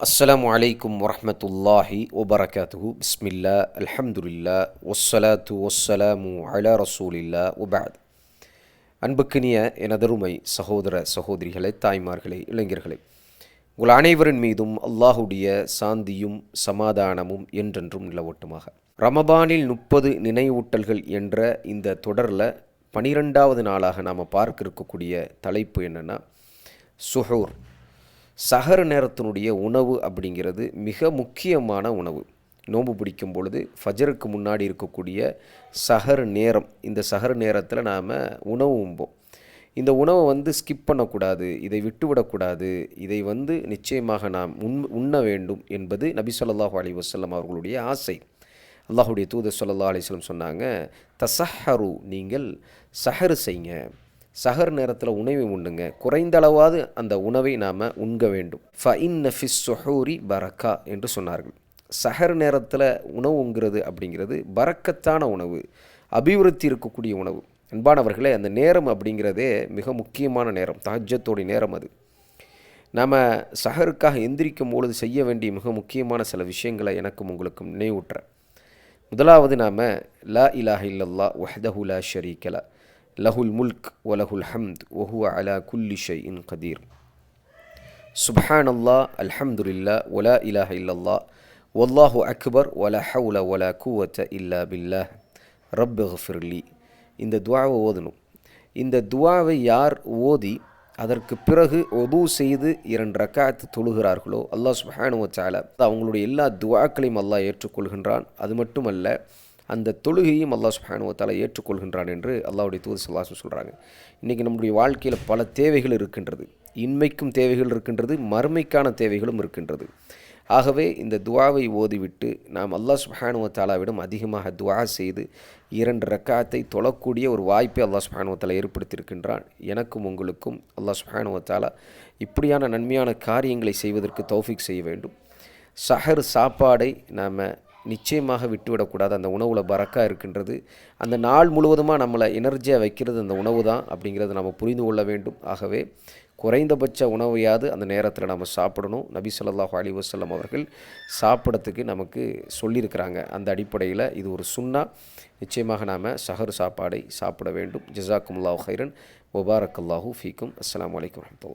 அஸ்லாம் வலைக்கும் வரமத்துல்லாஹி ஒபரகாத்து பிஸ்மில்லா அல்ஹம்துல்லா ஒஸ்ஸலாத்து ஒஸ்ஸலாமு அலா ரசூலில்லா உபாத் அன்புக்கினிய எனதருமை சகோதர சகோதரிகளை தாய்மார்களே இளைஞர்களே உங்கள் அனைவரின் மீதும் அல்லாஹுடைய சாந்தியும் சமாதானமும் என்றென்றும் நிலவட்டுமாக. ரமபானில் முப்பது நினைவூட்டல்கள் என்ற இந்த தொடரில் பனிரெண்டாவது நாளாக நாம் பார்க்க இருக்கக்கூடிய தலைப்பு என்னென்னா சுஹூர். சகர நேரத்தினுடைய உணவு அப்படிங்கிறது மிக முக்கியமான உணவு. நோன்பு பிடிக்கும் பொழுது ஃபஜருக்கு முன்னாடி இருக்கக்கூடிய சஹர் நேரம் இந்த சஹர் நேரத்தில் நாம் உணவு உம்போம் இந்த உணவை வந்து ஸ்கிப் பண்ணக்கூடாது இதை விட்டுவிடக்கூடாது இதை வந்து நிச்சயமாக நாம் உண் உண்ண வேண்டும் என்பது நபி ஸல்லல்லாஹு அலி வசல்லம் அவர்களுடைய ஆசை. அல்லாஹுடைய தூதர் சொல்லல்லா அலிஸ்லம் சொன்னாங்க தசஹரு நீங்கள் சஹரு செய்யுங்க சஹர் நேரத்தில் உணவை உண்ணுங்க குறைந்த அளவாவது அந்த உணவை நாம் உண்க வேண்டும். ஃப இன் ஃபிஸ் சுஹூரி பரக்கா என்று சொன்னார்கள். சஹர் நேரத்தில் உணவு உண்கிறது அப்படிங்கிறது பறக்கத்தான உணவு அபிவிருத்தி இருக்கக்கூடிய உணவு. அன்பானவர்களே அந்த நேரம் அப்படிங்கிறதே மிக முக்கியமான நேரம் தாஜ்ஜத்தோடைய நேரம் அது. நாம் சஹருக்காக எந்திரிக்கும் பொழுது செய்ய வேண்டிய மிக முக்கியமான சில விஷயங்களை எனக்கும் உங்களுக்கும் நினைவூட்டுறேன். முதலாவது நாம் லா இலாஹ இல்லல்லா ஒஹதஹுலா ஷரீக்கலா லஹுல் முல்க் வலஹுல் ஹம்த் ஒஹுவ அலா குல்லி ஷை இன் கதீர். சுப்ஹான் அல்லா அல்ஹம்துல்லா ஒலா இலாஹ இல்லல்லா ஒல்லாஹு அக்பர் ஒல ஹவுல ஒல குவத்த இல்லா பில்லாஹ். ரப் ஃபிர்லி இந்த துவாவை ஓதணும். இந்த துவாவை யார் ஓதி அதற்கு பிறகு ஒது செய்து இரண்டு ரக்காத்து தொழுகிறார்களோ அல்லாஹ் சுஹானுவச்சால அவங்களுடைய எல்லா துவாக்களையும் அல்லாஹ் ஏற்றுக்கொள்கின்றான். அது மட்டுமல்ல அந்த தொழுகையும் அல்லாஹ் சுஹானுவத்தால் ஏற்றுக்கொள்கின்றான் என்று அல்லாவுடைய தூது சொல்லாசம் சொல்கிறாங்க இன்றைக்கி நம்முடைய வாழ்க்கையில் பல தேவைகள் இருக்கின்றது. இன்மைக்கும் தேவைகள் இருக்கின்றது மறுமைக்கான தேவைகளும் இருக்கின்றது. ஆகவே இந்த துவாவை ஓதிவிட்டு நாம் அல்லாஹ் சுஹானுவத்தாலாவிடம் அதிகமாக துவா செய்து இரண்டு ரக்காத்தை தொழக்கூடிய ஒரு வாய்ப்பை அல்லாஹ் சுஹானுவத்தாலா ஏற்படுத்தியிருக்கின்றான். எனக்கும் உங்களுக்கும் அல்லாஹ் சுஹானுவத்தாலா இப்படியான நன்மையான காரியங்களை செய்வதற்கு தௌஃபிக் செய்ய வேண்டும். சஹர் சாப்பாடை நாம் நிச்சயமாக விட்டுவிடக்கூடாது. அந்த உணவில் பறக்கா இருக்கின்றது. அந்த நாள் முழுவதுமாக நம்மளை எனர்ஜியாக வைக்கிறது அந்த உணவு தான் அப்படிங்கிறத நம்ம புரிந்து கொள்ள வேண்டும். ஆகவே குறைந்தபட்ச உணவையாவது அந்த நேரத்தில் நம்ம சாப்பிடணும். நபி சொல்லாஹ் அலி வசல்லம் அவர்கள் சாப்பிடத்துக்கு நமக்கு சொல்லியிருக்கிறாங்க அந்த அடிப்படையில் இது ஒரு சுண்ணா. நிச்சயமாக நாம் சஹர் சாப்பாடை சாப்பிட வேண்டும். ஜிசாக்குமுல்லாஹ் ஹைரன் ஒபாரக் அல்லாஹூ ஃபீக்கும் அஸ்லாம் வலைக்கம் வரமத்துல்லா